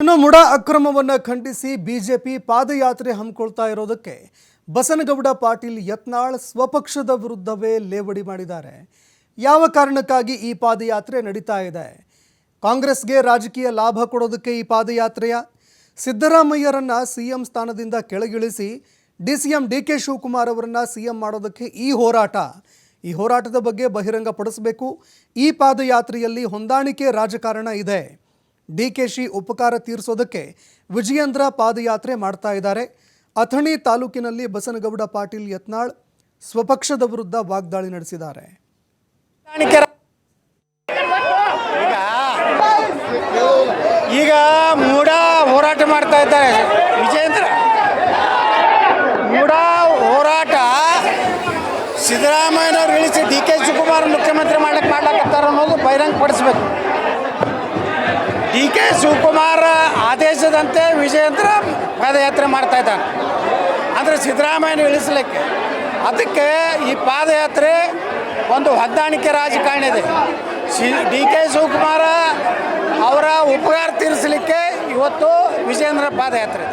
ಇನ್ನು ಮುಡ ಅಕ್ರಮವನ್ನು ಖಂಡಿಸಿ ಬಿಜೆಪಿ ಪಾದಯಾತ್ರೆ ಹಮ್ಮಿಕೊಳ್ತಾ ಇರೋದಕ್ಕೆ ಬಸನಗೌಡ ಪಾಟೀಲ್ ಯತ್ನಾಳ್ ಸ್ವಪಕ್ಷದ ವಿರುದ್ಧವೇ ಲೇವಡಿ ಮಾಡಿದ್ದಾರೆ. ಯಾವ ಕಾರಣಕ್ಕಾಗಿ ಈ ಪಾದಯಾತ್ರೆ ನಡೀತಾ ಇದೆ? ಕಾಂಗ್ರೆಸ್ಗೆ ರಾಜಕೀಯ ಲಾಭ ಕೊಡೋದಕ್ಕೆ ಈ ಪಾದಯಾತ್ರೆಯ? ಸಿದ್ದರಾಮಯ್ಯರನ್ನ ಸಿಎಂ ಸ್ಥಾನದಿಂದ ಕೆಳಗಿಳಿಸಿ D C M D K Shivakumar ಅವರನ್ನ ಸಿಎಂ ಮಾಡೋದಕ್ಕೆ ಈ ಹೋರಾಟ. ಈ ಹೋರಾಟದ ಬಗ್ಗೆ ಬಹಿರಂಗಪಡಿಸಬೇಕು. ಈ ಪಾದಯಾತ್ರೆಯಲ್ಲಿ ಹೊಂದಾಣಿಕೆ ರಾಜಕಾರಣ ಇದೆ. ಡಿಕೆಶಿ ಉಪಕಾರ ತೀರಿಸೋದಕ್ಕೆ ವಿಜಯೇಂದ್ರ ಪಾದಯಾತ್ರೆ ಮಾಡ್ತಾ ಇದ್ದಾರೆ. ಅಥಣಿ ತಾಲೂಕಿನಲ್ಲಿ ಬಸನಗೌಡ ಪಾಟೀಲ್ ಯತ್ನಾಳ್ ಸ್ವಪಕ್ಷದ ವಿರುದ್ಧ ವಾಗ್ದಾಳಿ ನಡೆಸಿದ್ದಾರೆ. ಈಗ ಮೂಡ ಹೋರಾಟ ಮಾಡ್ತಾ ಇದ್ದಾರೆ. ವಿಜಯೇಂದ್ರ? ಮೂಡ ಹೋರಾಟ ಸಿದ್ದರಾಮಯ್ಯನವ್ರು ಇಳಿಸಿ ಡಿ ಕೆ ಶಿವಕುಮಾರ್ ಮುಖ್ಯಮಂತ್ರಿ ಮಾಡ್ಲಿಕ್ಕೆ ಮಾಡ್ಲಾಕತ್ತಾರ ಅನ್ನೋದು ಬಹಿರಂಗ ಪಡಿಸ್ಬೇಕು ಡಿ ಕೆ ಶಿವಕುಮಾರ್ ಆದೇಶದಂತೆ ವಿಜಯೇಂದ್ರ ಪಾದಯಾತ್ರೆ ಮಾಡ್ತಾ ಇದ್ದಾನೆ. ಅಂದರೆ ಸಿದ್ದರಾಮಯ್ಯನ ಇಳಿಸಲಿಕ್ಕೆ. ಅದಕ್ಕೆ ಈ ಪಾದಯಾತ್ರೆ ಒಂದು ಹೊಂದಾಣಿಕೆ ರಾಜಕಾರಣ ಇದೆ. ಸಿ, ಡಿ ಕೆ ಶಿವಕುಮಾರ ಅವರ ಉಪಕಾರ ತೀರಿಸಲಿಕ್ಕೆ ಇವತ್ತು ವಿಜಯೇಂದ್ರ ಪಾದಯಾತ್ರೆ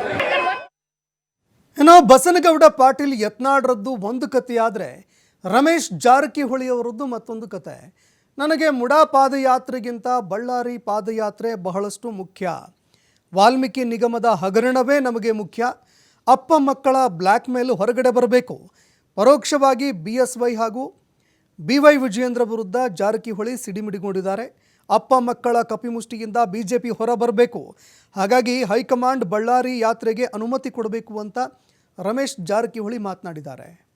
ಇನ್ನು ಬಸನಗೌಡ ಪಾಟೀಲ್ ಯತ್ನಾಡ್ರದ್ದು ಒಂದು ಕಥೆಯಾದರೆ ರಮೇಶ್ ಜಾರಕಿಹೊಳಿ ಅವರದ್ದು ಮತ್ತೊಂದು ಕತೆ. ನನಗೆ ಮುಡಾ ಪಾದಯಾತ್ರೆಗಿಂತ ಬಳ್ಳಾರಿ ಪಾದಯಾತ್ರೆ ಬಹಳಷ್ಟು ಮುಖ್ಯ. ವಾಲ್ಮೀಕಿ ನಿಗಮದ ಹಗರಣವೇ ನಮಗೆ ಮುಖ್ಯ. ಅಪ್ಪ ಮಕ್ಕಳ ಬ್ಲ್ಯಾಕ್ ಮೇಲ್ ಹೊರಗಡೆ ಬರಬೇಕು. ಪರೋಕ್ಷವಾಗಿ ಬಿ ಎಸ್ ವೈ ಹಾಗೂ ಬಿ ವೈ ವಿಜಯೇಂದ್ರ ವಿರುದ್ಧ ಜಾರಕಿಹೊಳಿ ಸಿಡಿಮಿಡಿಗೊಂಡಿದ್ದಾರೆ. ಅಪ್ಪ ಮಕ್ಕಳ ಕಪಿಮುಷ್ಟಿಯಿಂದ ಬಿ ಜೆ ಪಿ ಹೊರ ಬರಬೇಕು ಹಾಗಾಗಿ ಹೈಕಮಾಂಡ್ ಬಳ್ಳಾರಿ ಯಾತ್ರೆಗೆ ಅನುಮತಿ ಕೊಡಬೇಕು ಅಂತ ರಮೇಶ್ ಜಾರಕಿಹೊಳಿ ಮಾತನಾಡಿದ್ದಾರೆ.